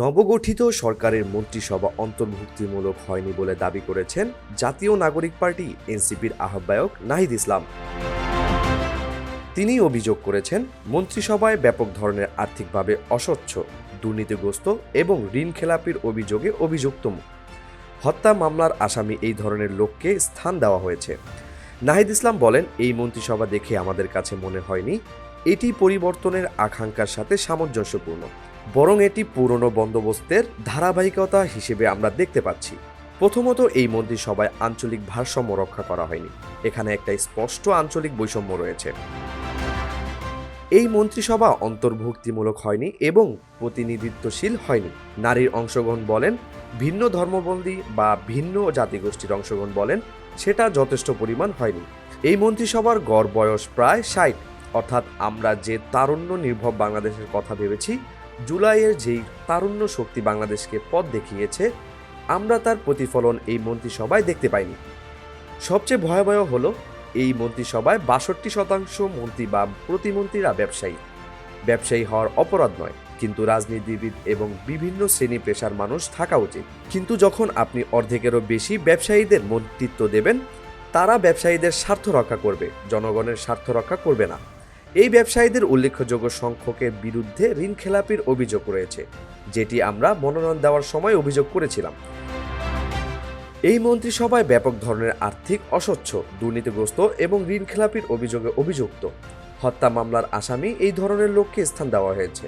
নবগঠিত সরকারের মন্ত্রিসভা অন্তর্ভুক্তিমূলক হয়নি বলে দাবি করেছেন জাতীয় নাগরিক পার্টি এনসিপির আহ্বায়ক নাহিদ ইসলাম। তিনি অভিযোগ করেছেন, মন্ত্রিসভায় ব্যাপক ধরনের আর্থিকভাবে অস্বচ্ছ, দুর্নীতিগ্রস্ত এবং ঋণ খেলাপির অভিযোগে অভিযুক্ত হত্যা মামলার আসামি এই ধরনের লোককে স্থান দেওয়া হয়েছে। নাহিদ ইসলাম বলেন, এই মন্ত্রিসভা দেখে আমাদের কাছে মনে হয়নি, এটি পরিবর্তনের আকাঙ্ক্ষার সাথে সামঞ্জস্যপূর্ণ। বরং এটি পুরনো বন্দোবস্তের ধারাবাহিকতা হিসেবে আমরা দেখতে পাচ্ছি। প্রথমত এই মন্ত্রিসভায় আঞ্চলিক ভারসাম্য রক্ষা করা হয়নি। এখানে একটা স্পষ্ট আঞ্চলিক বৈষম্য রয়েছে। এই মন্ত্রিসভা অন্তর্ভুক্তিমূলক হয়নি এবং প্রতিনিধিত্বশীল হয়নি। নারীর অংশগ্রহণ বলেন, ভিন্ন ধর্মবন্দী বা ভিন্ন জাতিগোষ্ঠীর অংশগ্রহণ বলেন, সেটা যথেষ্ট পরিমাণ হয়নি। এই মন্ত্রিসভার গড় বয়স প্রায় ষাট। অর্থাৎ আমরা যে তারুণ্য নির্ভর বাংলাদেশের কথা ভেবেছি জুলাইয়ের যেই তারুণ্য শক্তি বাংলাদেশকে পথ দেখিয়েছে, আমরা তার প্রতিফলন এই মন্ত্রিসভায় দেখতে পাইনি। সবচেয়ে ভয়াবহ হলো, এই মন্ত্রিসভায় বাষট্টি শতাংশ মন্ত্রী বা প্রতিমন্ত্রীরা ব্যবসায়ী। ব্যবসায়ী হওয়ার অপরাধ নয়, কিন্তু রাজনীতিবিদ এবং বিভিন্ন শ্রেণি পেশার মানুষ থাকা উচিত। কিন্তু যখন আপনি অর্ধেকেরও বেশি ব্যবসায়ীদের মন্ত্রিত্ব দেবেন, তারা ব্যবসায়ীদের স্বার্থ রক্ষা করবে, জনগণের স্বার্থ রক্ষা করবে না। এই ব্যবসায়ীদের উল্লেখযোগ্য সংখ্যকের বিরুদ্ধে ঋণ খেলাপির অভিযোগ রয়েছে, যেটি আমরা মনোনয়ন দেওয়ার সময় অভিযোগ করেছিলাম। এই মন্ত্রিসভায় ব্যাপক ধরনের আর্থিক অস্বচ্ছ, দুর্নীতিগ্রস্ত এবং ঋণ খেলাপির অভিযোগে অভিযুক্ত। হত্যা মামলার আসামি এই ধরনের লোককে স্থান দেওয়া হয়েছে।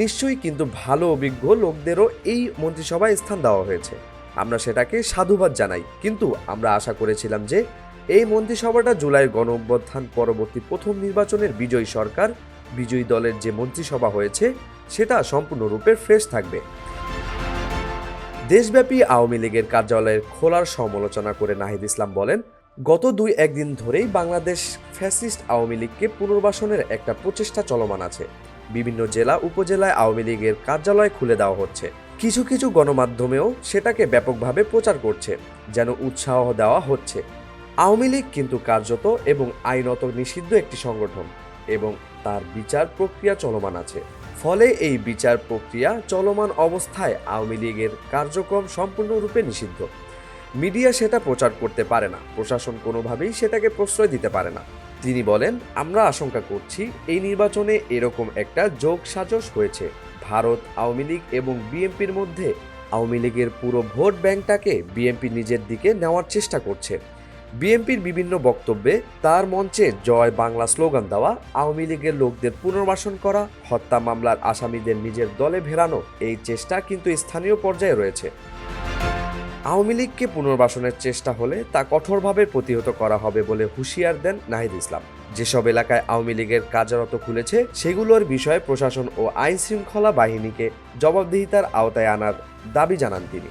নিশ্চয়ই কিন্তু ভালো অভিজ্ঞ লোকদেরও এই মন্ত্রিসভায় স্থান দেওয়া হয়েছে। আমরা সেটাকে সাধুবাদ জানাই, কিন্তু আমরা আশা করেছিলাম যে এই মন্ত্রিসভাটা জুলাই গণ অভ্যুত্থান পরবর্তী প্রথম নির্বাচনের বিজয়ী সরকার, বিজয়ী দলের যে মন্ত্রিসভা হয়েছে, সেটা সম্পূর্ণরূপে ফ্রেশ থাকবে। দেশব্যাপী আওয়ামী লীগের কার্যালয়ের খোলার সমালোচনা করে নাহিদ ইসলাম বলেন, গত দুই একদিন ধরেই বাংলাদেশ ফ্যাসিস্ট আওয়ামী লীগকে পুনর্বাসনের একটা প্রচেষ্টা চলমান আছে। বিভিন্ন জেলা, উপজেলায় আওয়ামী লীগের কার্যালয় খুলে দেওয়া হচ্ছে। কিছু কিছু গণমাধ্যমেও সেটাকে ব্যাপকভাবে প্রচার করছে, যেন উৎসাহ দেওয়া হচ্ছে। আওয়ামী লীগ কিন্তু কার্যত এবং আইনত নিষিদ্ধ একটি সংগঠন এবং তার বিচার প্রক্রিয়া চলমান আছে। ফলে এই বিচার প্রক্রিয়া চলমান অবস্থায় আওয়ামী লীগের কার্যক্রম সম্পূর্ণরূপে নিষিদ্ধ। মিডিয়া সেটা প্রচার করতে পারে না, প্রশাসন কোনোভাবেই সেটাকে প্রশ্রয় দিতে পারে না। তিনি বলেন, আমরা আশঙ্কা করছি এই নির্বাচনে এরকম একটা যোগ সাজস হয়েছে। ভারত, আওয়ামী লীগ এবং বিএনপির মধ্যে আওয়ামী লীগের পুরো ভোট ব্যাংকটাকে বিএনপি নিজের দিকে নেওয়ার চেষ্টা করছে। বিএনপির বিভিন্ন বক্তব্যে তার মঞ্চে জয় বাংলা স্লোগান দেওয়া, আওয়ামী লীগের লোকদের পুনর্বাসন করা, হত্যা মামলার আসামিদের নিজের দলে ভেরানো, এই চেষ্টা কিন্তু স্থানীয় পর্যায়ে রয়েছে। আওয়ামী লীগকে পুনর্বাসনের চেষ্টা হলে তা কঠোরভাবে প্রতিহত করা হবে বলে হুঁশিয়ার দেন নাহিদ ইসলাম। যেসব এলাকায় আওয়ামী লীগের কার্যরত খুলেছে, সেগুলোর বিষয়ে প্রশাসন ও আইন শৃঙ্খলা বাহিনীকে জবাবদিহিতার আওতায় আনার দাবি জানান তিনি।